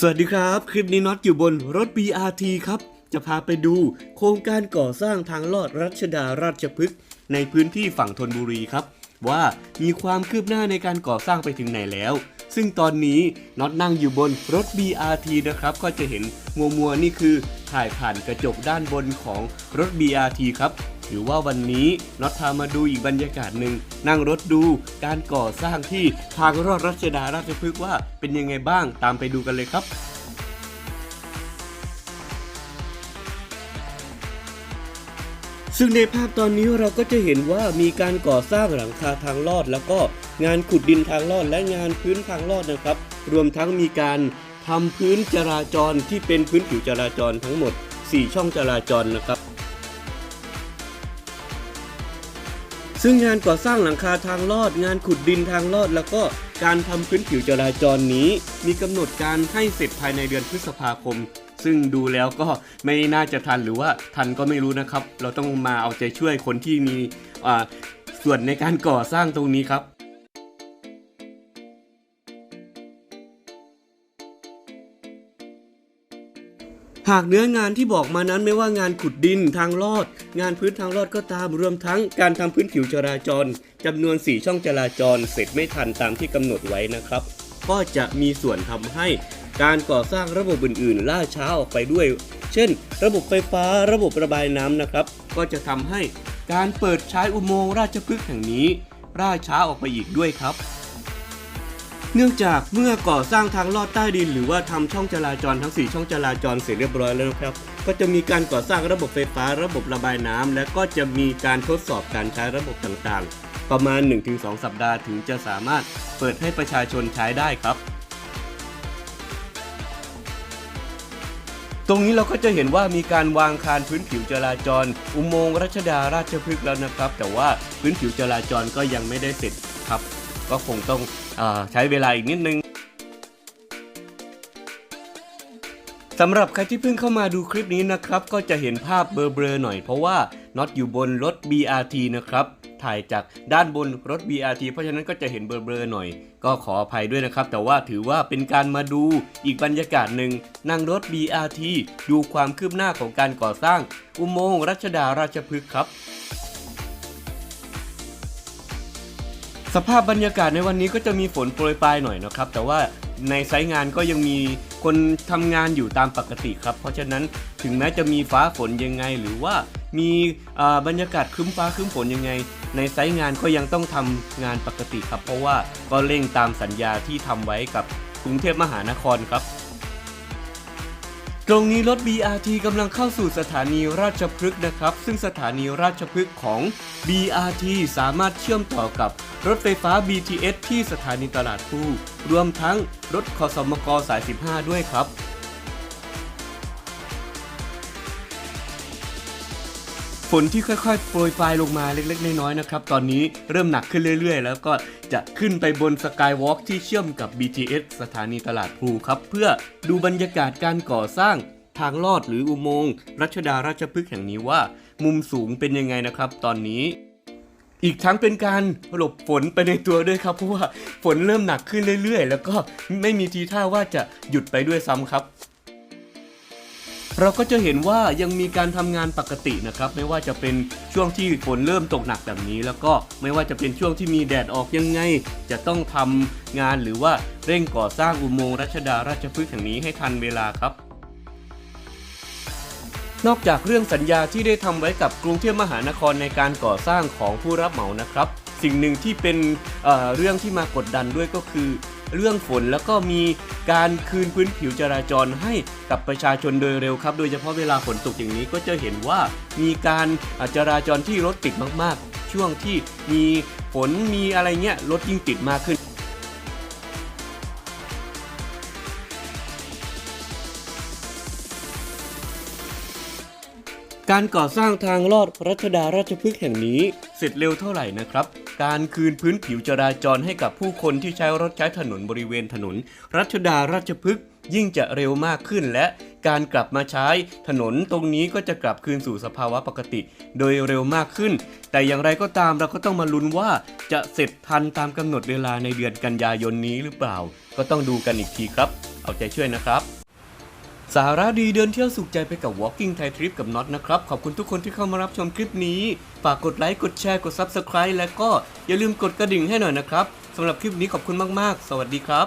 สวัสดีครับ คลิปนี้น็อตอยู่บนรถ BRT ครับ จะพาไปดูโครงการก่อสร้างทางลอดรัชดาราชพฤกษ์ในพื้นที่ฝั่งธนบุรีครับ ว่ามีความคืบหน้าในการก่อสร้างไปถึงไหนแล้ว ซึ่งตอนนี้น็อตนั่งอยู่บนรถ BRT นะครับ ก็จะเห็นมัวมัวๆนี่คือถ่ายผ่านกระจกด้านบนของรถ BRT ครับ ถือว่าวันนี้น็อตพามาดูอีกบรรยากาศหนึ่งนั่งรถดูการก่อสร้างที่ทางรอดรัชดาราชพฤกษ์ว่าเป็นยังไงบ้างตามไปดูกันเลยครับซึ่งในภาพตอนนี้เราก็จะเห็นว่ามีการก่อสร้างหลังคาทางลอด แล้วก็งานขุดดินทางลอดและงานพื้นทางลอดนะครับ รวมทั้งมีการทำพื้นจราจรที่เป็นพื้นผิวจราจรทั้งหมด 4 ช่องจราจรนะครับ ซึ่งงานก่อสร้างหลังคาทางลอด งานขุดดินทางลอด แล้วก็การทำพื้นผิวจราจรนี้ มีกำหนดการให้เสร็จภายในเดือนพฤษภาคม ซึ่งดูแล้วก็ไม่น่าจะทันหรือว่าทันก็ไม่รู้นะครับ เราต้องมาเอาใจช่วยคนที่มีอ่าส่วนในการก่อสร้างตรงนี้ครับ หากเนื้องานที่บอกมานั้นไม่ว่างานขุดดินทางลอด งานพื้นทางลอดก็ตามรวมทั้งการทำพื้นผิวจราจรจำนวน 4 ช่องจราจร เสร็จไม่ทันตามที่กำหนดไว้นะครับ ก็จะมีส่วนทำให้การก่อสร้างระบบอื่นๆ ล่าช้าออกไปด้วย เช่น ระบบไฟฟ้าระบบระบายน้ำนะครับ ก็จะทำให้การเปิดใช้อุโมงค์ราชพฤกษ์แห่งนี้ล่าช้าออกไปอีกด้วยครับ เนื่องจากเมื่อก่อสร้างทางลอดใต้ดิน หรือว่าทำช่องจราจรทั้ง 4 ช่องจราจรเสร็จเรียบร้อยแล้วนะครับ ก็จะมีการก่อสร้างระบบไฟฟ้าระบบระบายน้ำและก็จะมีการทดสอบการใช้ระบบต่างๆ ประมาณ 1-2 สัปดาห์ถึงจะสามารถเปิดให้ประชาชนใช้ได้ครับตรงนี้เราก็จะเห็นว่ามีการวางคานพื้นผิวจราจร อุโมงค์รัชดาราชพฤกษ์แล้วนะครับ แต่ว่าพื้นผิวจราจรก็ยังไม่ได้เสร็จครับ ก็คงต้องอใช้เวลาอีกนิดนึงสำหรับใครที่เพิ่งเข้ามาดูคลิปนี้นะครับ ก็จะเห็นภาพเบลอๆหน่อยเพราะว่าน็อตอยู่บนรถ BRT นะครับถ่ายจากด้านบนรถ BRT เพราะฉะนั้นก็จะเห็นเบลอๆหน่อย ก็ขออภัยด้วยนะครับ แต่ว่าถือว่าเป็นการมาดูอีกบรรยากาศหนึ่งนั่งรถ BRT ดูความคืบหน้าของการก่อสร้าง อุโมงค์รัชดาราชพฤกษ์ครับ สภาพบรรยากาศในวันนี้ก็จะมีฝนโปรยปลายหน่อยนะครับ แต่ว่าในไซต์งานก็ยังมีคนทำงานอยู่ตามปกติครับ เพราะฉะนั้นถึงแม้จะมีฟ้าฝนยังไง หรือว่ามีบรรยากาศครึ้มฟ้าครึ้มฝนยังไง ในไซต์งานก็ยังต้องทำงานปกติครับ เพราะว่าก็เร่งตามสัญญาที่ทำไว้กับกรุงเทพมหานครครับ ตรงนี้รถ BRT กำลังเข้าสู่สถานีราชพฤกษ์นะครับ ซึ่งสถานีราชพฤกษ์ของ BRT สามารถเชื่อมต่อกับรถไฟฟ้า BTS ที่สถานีตลาดพลูรวมทั้งรถคสมกสาย 15 ด้วยครับ นที่ค่อยๆ โปรยปลายลงมาเล็ก ๆ น้อยๆนะครับ ตอนนี้เริ่มหนักขึ้นเรื่อยๆ แล้วก็จะขึ้นไปบนสกายวอล์กที่เชื่อมกับ BTS สถานีตลาดพลูครับ เพื่อดูบรรยากาศการก่อสร้างทางลอดหรืออุโมงค์รัชดาราชพฤกษ์แห่งนี้ว่า มุมสูงเป็นยังไงนะครับ ตอนนี้ อีกทั้งเป็นการหลบฝนไปในตัวด้วยครับ เพราะว่าฝนเริ่มหนักขึ้นเรื่อยๆ แล้วก็ไม่มีทีท่าว่าจะหยุดไปด้วยซ้ำครับ เราก็จะเห็นว่ายังมีการทำงานปกตินะครับ ไม่ว่าจะเป็นช่วงที่ฝนเริ่มตกหนักแบบนี้ แล้วก็ไม่ว่าจะเป็นช่วงที่มีแดดออกยังไง จะต้องทำงานหรือว่าเร่งก่อสร้างอุโมงค์รัชดาราชพฤกษ์แห่งนี้ให้ทันเวลาครับ นอกจากเรื่องสัญญาที่ได้ทำไว้กับกรุงเทพมหานครในการก่อสร้างของผู้รับเหมานะครับ สิ่งหนึ่งที่เป็นเเรื่องที่มากดดันด้วยก็คือ เรื่องฝนแล้วก็มีการคืนพื้นผิวจราจรให้กับประชาชนโดยเร็วครับ โดยเฉพาะเวลาฝนตกอย่างนี้ก็จะเห็นว่ามีการจราจรที่รถติดมากๆ ช่วงที่มีฝนมีอะไรเงี้ยรถยิ่งติดมากขึ้นการก่อสร้างทางลอดรัชดาราชพฤกษ์แห่งนี้ ร็จเร็วเท่าไหร่นะครับ การคืนพื้นผิวจราจรให้กับผู้คนที่ใช้รถใช้ถนนบริเวณถนน รัชดาราชพฤกษ์ยิ่งจะเร็วมากขึ้นและการกลับมาใช้ถนนตรงนี้ก็จะกลับคืนสู่สภาวะปกติ โดยเร็วมากขึ้น แต่อย่างไรก็ตามเราก็ต้องมาลุ้นว่าจะเสร็จทันตามกำหนดเวลาในเดือนกันยายนนี้หรือเปล่า ก็ต้องดูกันอีกทีครับ เอาใจช่วยนะครับ สาระดีเดินเที่ยวสุขใจไปกับ Walking Thai Trip กับน็อตนะครับ ขอบคุณทุกคนที่เข้ามารับชมคลิปนี้ ฝากกดไลค์ กดแชร์ กด Subscribe และก็อย่าลืมกดกระดิ่งให้หน่อยนะครับสำหรับคลิปนี้ขอบคุณมาก ๆ สวัสดีครับ